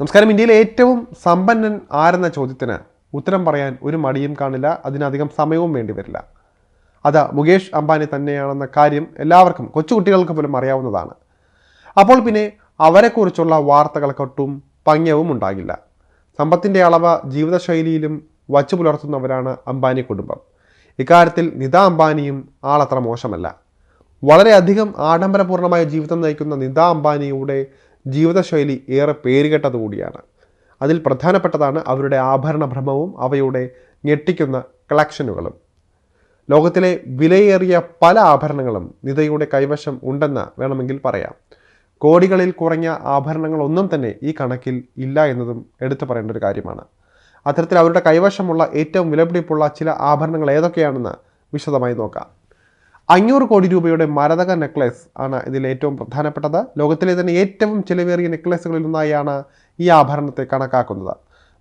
നമസ്കാരം. ഇന്ത്യയിലെ ഏറ്റവും സമ്പന്നൻ ആരെന്ന ചോദ്യത്തിന് ഉത്തരം പറയാൻ ഒരു മടിയും കാണില്ല. അതിനധികം സമയവും വേണ്ടി വരില്ല. അത് മുകേഷ് അംബാനി തന്നെയാണെന്ന കാര്യം എല്ലാവർക്കും കൊച്ചുകുട്ടികൾക്ക് പോലും അറിയാവുന്നതാണ്. അപ്പോൾ പിന്നെ അവരെക്കുറിച്ചുള്ള വാർത്തകൾക്കൊട്ടും പങ്ങ്യവും ഉണ്ടാകില്ല. സമ്പത്തിന്റെ അളവ് ജീവിതശൈലിയിലും വച്ചു പുലർത്തുന്നവരാണ് അംബാനി കുടുംബം. ഇക്കാര്യത്തിൽ നിത അംബാനിയും ആളത്ര മോശമല്ല. വളരെയധികം ആഡംബരപൂർണമായ ജീവിതം നയിക്കുന്ന നിത അംബാനിയുടെ ജീവിതശൈലി ഏറെ പേരുകേട്ടതുകൂടിയാണ് അതിൽ പ്രധാനപ്പെട്ടതാണ് അവരുടെ ആഭരണ ഭ്രമവും അവയുടെ ഞെട്ടിക്കുന്ന കളക്ഷനുകളും. ലോകത്തിലെ വിലയേറിയ പല ആഭരണങ്ങളും നിതയുടെ കൈവശം ഉണ്ടെന്ന് വേണമെങ്കിൽ പറയാം. കോടികളിൽ കുറഞ്ഞ ആഭരണങ്ങളൊന്നും തന്നെ ഈ കണക്കിൽ ഇല്ല എന്നതും എടുത്തു പറയേണ്ട ഒരു കാര്യമാണ്. അത്തരത്തിൽ അവരുടെ കൈവശമുള്ള ഏറ്റവും വിലപിടിപ്പുള്ള ചില ആഭരണങ്ങൾ ഏതൊക്കെയാണെന്ന് വിശദമായി നോക്കാം. അഞ്ഞൂറ് കോടി രൂപയുടെ മരതക നെക്ലസ് ആണ് ഇതിൽ ഏറ്റവും പ്രധാനപ്പെട്ടത്. ലോകത്തിലെ തന്നെ ഏറ്റവും ചിലവേറിയ നെക്ലസുകളിൽ ഒന്നായാണ് ഈ ആഭരണത്തെ കണക്കാക്കുന്നത്.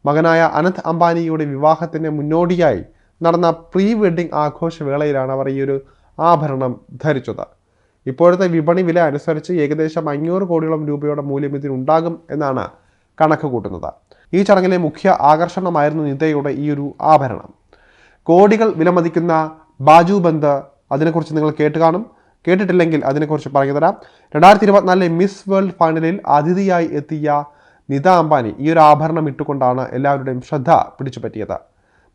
മകനായ അനന്ത് അംബാനിയുടെ വിവാഹത്തിന് മുന്നോടിയായി നടന്ന പ്രീ വെഡിംഗ് ആഘോഷ വേളയിലാണ് അവർ ഈ ഒരു ആഭരണം ധരിച്ചത്. ഇപ്പോഴത്തെ വിപണി വില അനുസരിച്ച് ഏകദേശം അഞ്ഞൂറ് കോടിയോളം രൂപയുടെ മൂല്യം ഇതിനുണ്ടാകും എന്നാണ് കണക്ക് കൂട്ടുന്നത്. ഈ ചടങ്ങിലെ മുഖ്യ ആകർഷണമായിരുന്നു നിതയുടെ ഈ ഒരു ആഭരണം. കോടികൾ വിലമതിക്കുന്ന ബാജു ബന്ദ് അതിനെക്കുറിച്ച് നിങ്ങൾ കേട്ട് കാണും. കേട്ടിട്ടില്ലെങ്കിൽ അതിനെക്കുറിച്ച് പറഞ്ഞു തരാം രണ്ടായിരത്തി ഇരുപത്തിനാലിലെ മിസ് വേൾഡ് ഫൈനലിൽ അതിഥിയായി എത്തിയ നിത അംബാനി ഈ ഒരു ആഭരണം ഇട്ടുകൊണ്ടാണ് എല്ലാവരുടെയും ശ്രദ്ധ പിടിച്ചു പറ്റിയത്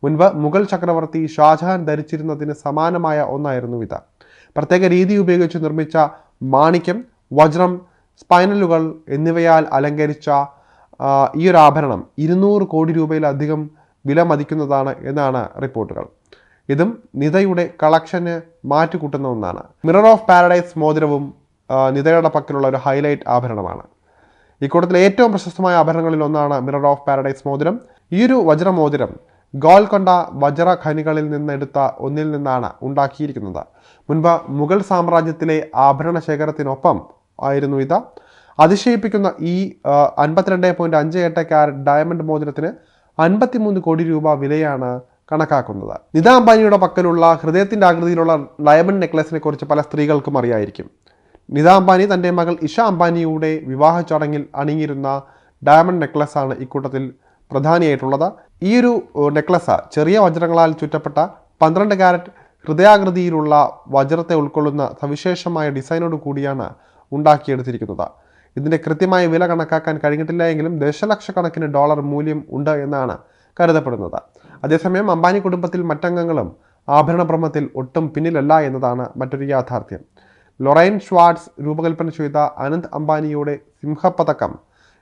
മുൻപ് മുഗൾ ചക്രവർത്തി ഷാജഹാൻ ധരിച്ചിരുന്നതിന് സമാനമായ ഒന്നായിരുന്നു ഇത് പ്രത്യേക രീതി ഉപയോഗിച്ച് നിർമ്മിച്ച മാണിക്യം വജ്രം സ്പൈനലുകൾ എന്നിവയാൽ അലങ്കരിച്ച ഈ ഒരു ആഭരണം ഇരുന്നൂറ് കോടി രൂപയിലധികം വില മതിക്കുന്നതാണ് എന്നാണ് റിപ്പോർട്ടുകൾ. ഇതും നിതയുടെ കളക്ഷന് മാറ്റുകൂട്ടുന്ന ഒന്നാണ്. മിറർ ഓഫ് പാരഡൈസ് മോതിരവും നിതയുടെ പക്കലുള്ള ഒരു ഹൈലൈറ്റ് ആഭരണമാണ്. ഇക്കൂട്ടത്തിലെ ഏറ്റവും പ്രശസ്തമായ ആഭരണങ്ങളിൽ ഒന്നാണ് മിറർ ഓഫ് പാരഡൈസ് മോതിരം. ഈ ഒരു വജ്രമോതിരം ഗോൽക്കൊണ്ട വജ്ര ഖനികളിൽ നിന്ന് എടുത്ത ഒന്നിൽ നിന്നാണ് ഉണ്ടാക്കിയിരിക്കുന്നത്. മുൻപ് മുഗൾ സാമ്രാജ്യത്തിലെ ആഭരണ ശേഖരത്തിനൊപ്പം ആയിരുന്നു ഇത്. അതിശയിപ്പിക്കുന്ന ഈ അൻപത്തിരണ്ട് പോയിന്റ് അഞ്ച് എട്ട് ഡയമണ്ട് മോതിരത്തിന് അൻപത്തിമൂന്ന് കോടി രൂപ വിലയാണ് കണക്കാക്കുന്നത്. നിത അംബാനിയുടെ പക്കലുള്ള ഹൃദയത്തിന്റെ ആകൃതിയിലുള്ള ഡയമണ്ട് നെക്ലസിനെ കുറിച്ച് പല സ്ത്രീകൾക്കും അറിയായിരിക്കും. നിത അംബാനി തന്റെ മകൾ ഇഷ അംബാനിയുടെ വിവാഹ ചടങ്ങിൽ അണിഞ്ഞിരുന്ന ഡയമണ്ട് നെക്ലസ്സാണ് ഇക്കൂട്ടത്തിൽ പ്രധാനിയായിട്ടുള്ളത്. ഈ ഒരു നെക്ലസ് ചെറിയ വജ്രങ്ങളാൽ ചുറ്റപ്പെട്ട പന്ത്രണ്ട് കാരറ്റ് ഹൃദയാകൃതിയിലുള്ള വജ്രത്തെ ഉൾക്കൊള്ളുന്ന സവിശേഷമായ ഡിസൈനോട് കൂടിയാണ് ഉണ്ടാക്കിയെടുത്തിരിക്കുന്നത്. ഇതിന്റെ കൃത്യമായ വില കണക്കാക്കാൻ കഴിഞ്ഞിട്ടില്ല എങ്കിലും ദശലക്ഷക്കണക്കിന് ഡോളർ മൂല്യം ഉണ്ട് എന്നാണ് കരുതപ്പെടുന്നത്. അതേസമയം അംബാനി കുടുംബത്തിൽ മറ്റംഗങ്ങളും ആഭരണ ബ്രഹ്മത്തിൽ ഒട്ടും പിന്നിലല്ല എന്നതാണ് മറ്റൊരു യാഥാർത്ഥ്യം. ലൊറൈൻ ഷ്വാർട്സ് രൂപകൽപ്പന ചെയ്ത അനന്ത് അംബാനിയുടെ സിംഹപതക്കം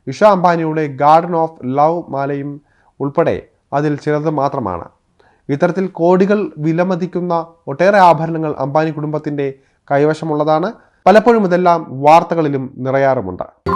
ഇഷ അംബാനിയുടെ ഗാർഡൻ ഓഫ് ലവ് മാലയും ഉൾപ്പെടെ അതിൽ ചിലത് മാത്രമാണ്. ഇത്തരത്തിൽ കോടികൾ വിലമതിക്കുന്ന ഒട്ടേറെ ആഭരണങ്ങൾ അംബാനി കുടുംബത്തിന്റെ കൈവശമുള്ളതാണ്. പലപ്പോഴും ഇതെല്ലാം വാർത്തകളിലും നിറയാറുമുണ്ട്.